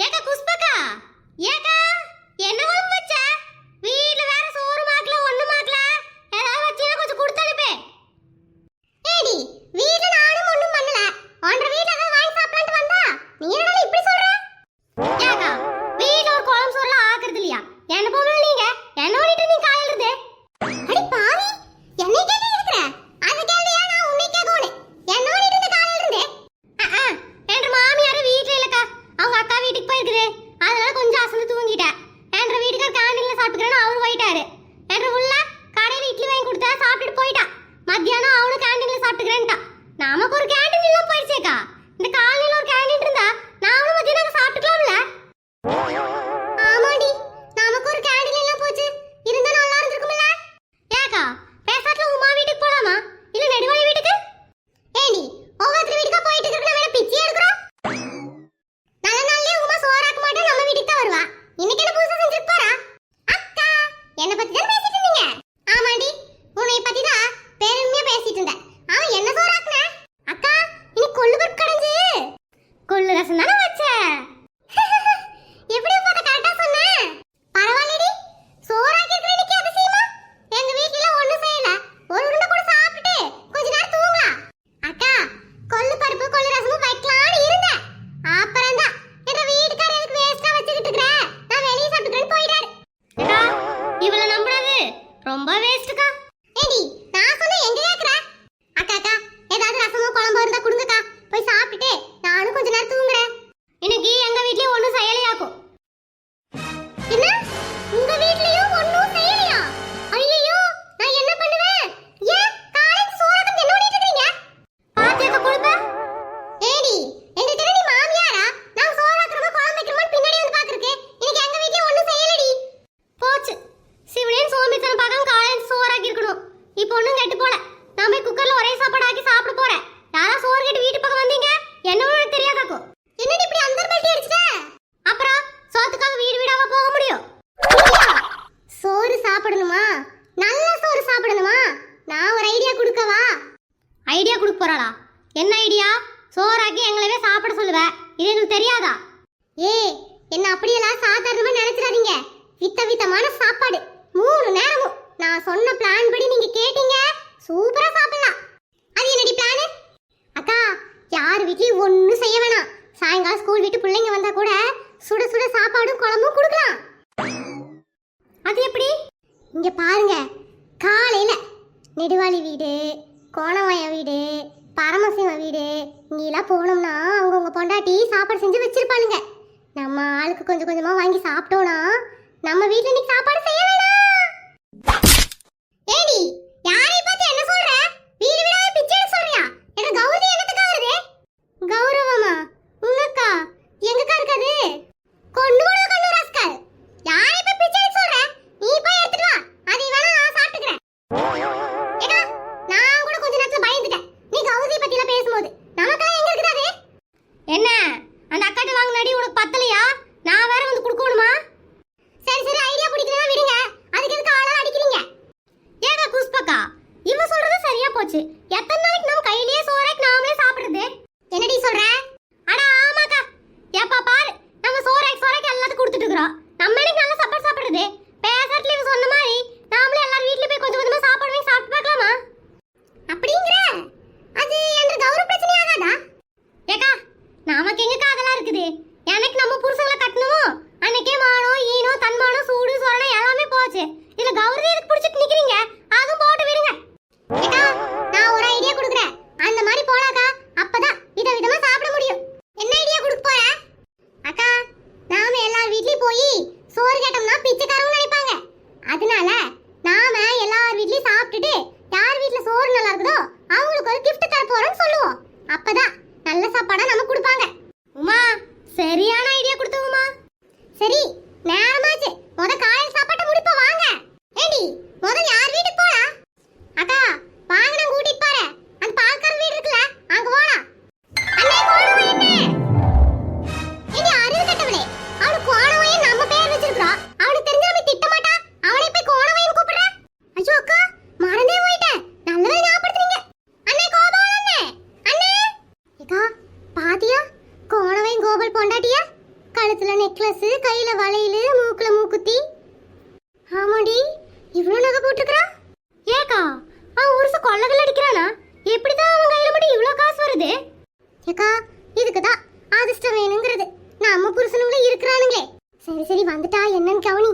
ஏக்கா கீழே அசந்து தூங்கிட்டேன் என்ற வீட்டுக்கார் கேண்டீன்ல சாப்பிட்டுக்கிறேன்னு அவரு போயிட்டாரு. என்ற உள்ள கடையில் இட்லி வாங்கி கொடுத்தா சாப்பிட்டுட்டு போயிட்டா. மத்தியானம் அவனும் கேண்டீன்ல சாப்பிட்டுக்கிறேன்ட்டா நமக்கு ஒரு கேண்டீன் எல்லாம் போயிடுச்சேக்கா. இந்த காலையில் ஒரு தெரியாதா? ஏ என்ன அப்படியெல்லாம் சாதாரணமா நினைச்சிடாதீங்க. வித்த வித்தமான சாப்பாடு. மூணு நேரமும். நான் சொன்ன பிளான் படி நீங்க கேட்டீங்க. சூப்பரா சாப்பிடலாம். அது என்னடி பிளானு அக்கா யார் வீட்லயும் ஒன்றும் செய்ய வேணாம். சாயங்காலம் ஸ்கூல் விட்டு பிள்ளைங்க வந்தா கூட சுட சுட சாப்பாடும் குழம்பும் கொடுக்கலாம். அது எப்படி? இங்க பாருங்க. காலையில நெடுவாளி வீடு கோணவாய வீடு பரமசிவ வீடு. நீலாம் போனோம்னா அவங்கவுங்க பொண்டாட்டி சாப்பாடு செஞ்சு வச்சிருப்பானுங்க நம்ம ஆளுக்கு கொஞ்சம் கொஞ்சமா வாங்கி சாப்பிட்டோம்னா நம்ம வீட்டுல இன்னைக்கு சாப்பாடு செய்ய வேணாம். ஏடி Yeah. பாட்டியா? கழுத்துல நெக்லஸ் கையில வளையல் மூக்குல மூக்குத்தி. ஆமாடி இவ்வளவு நகை போட்டுக்கிறா ஏக்கா அவன் உருசு கொள்ளகள் அடிக்கிறானா? எப்படிதான் அவன் கையில மட்டும் இவ்வளவு காசு வருது? ஏக்கா இதுக்குதான் அதிர்ஷ்டம் வேணுங்கிறது. நம்ம புருஷனுங்களே இருக்கிறானுங்களே. சரி சரி வந்துட்டா என்னன்னு கவனி.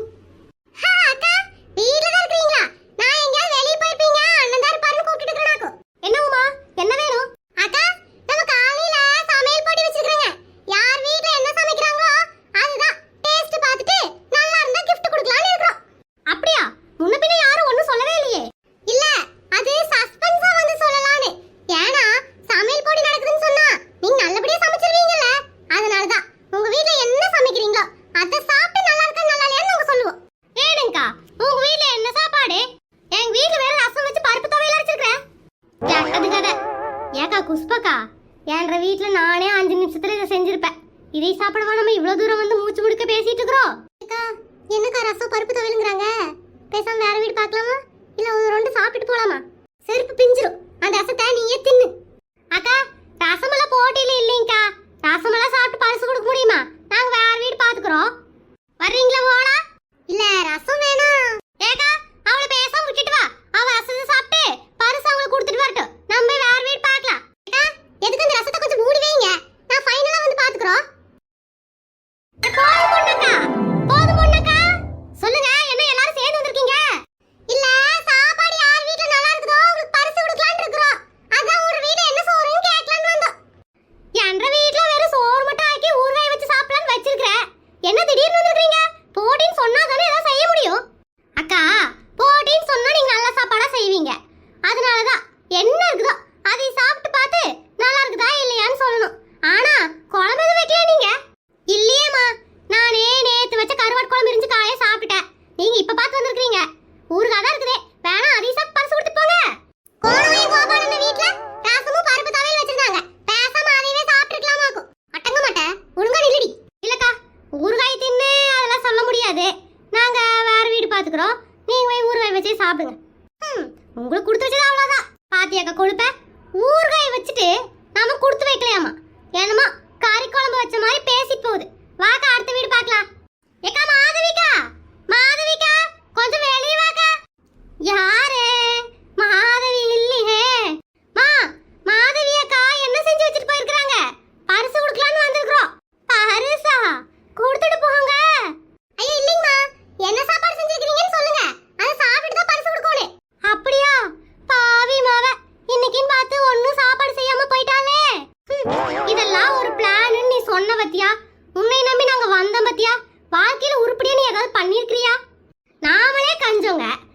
என்ற வீட்டில் நானே அஞ்சு நிமிஷத்தில் இதை செஞ்சுருப்பேன். இதை சாப்பிடவா நம்ம இவ்வளோ தூரம் வந்து மூச்சு முடிக்க பேசிட்டு இருக்கிறோம். என்னக்கா ரசம் பருப்பு துவையலுங்கிறாங்க? பேசாமல் வேற வீடு பார்க்கலாமா? இல்லை ஒரு ரெண்டு சாப்பிட்டு போகலாமா செருப்பு பிஞ்சிரும். அந்த ரசத்தை நீயே தின்னு. கொடுக்குறோம். நீங்கள் போய் ஊறுகாய் வச்சு சாப்பிடுங்க. உங்களுக்கு கொடுத்து வச்சது அவ்வளோதான் பாத்தியாக்கா கொழுப்ப ஊறுகாய் வச்சுட்டு நாம கொடுத்து வைக்கலையாமா? என்னமோ கறி குழம்பு வச்ச மாதிரி பேசி போகுது. வாக்கா அடுத்த வீடு பார்க்கலாம். 정아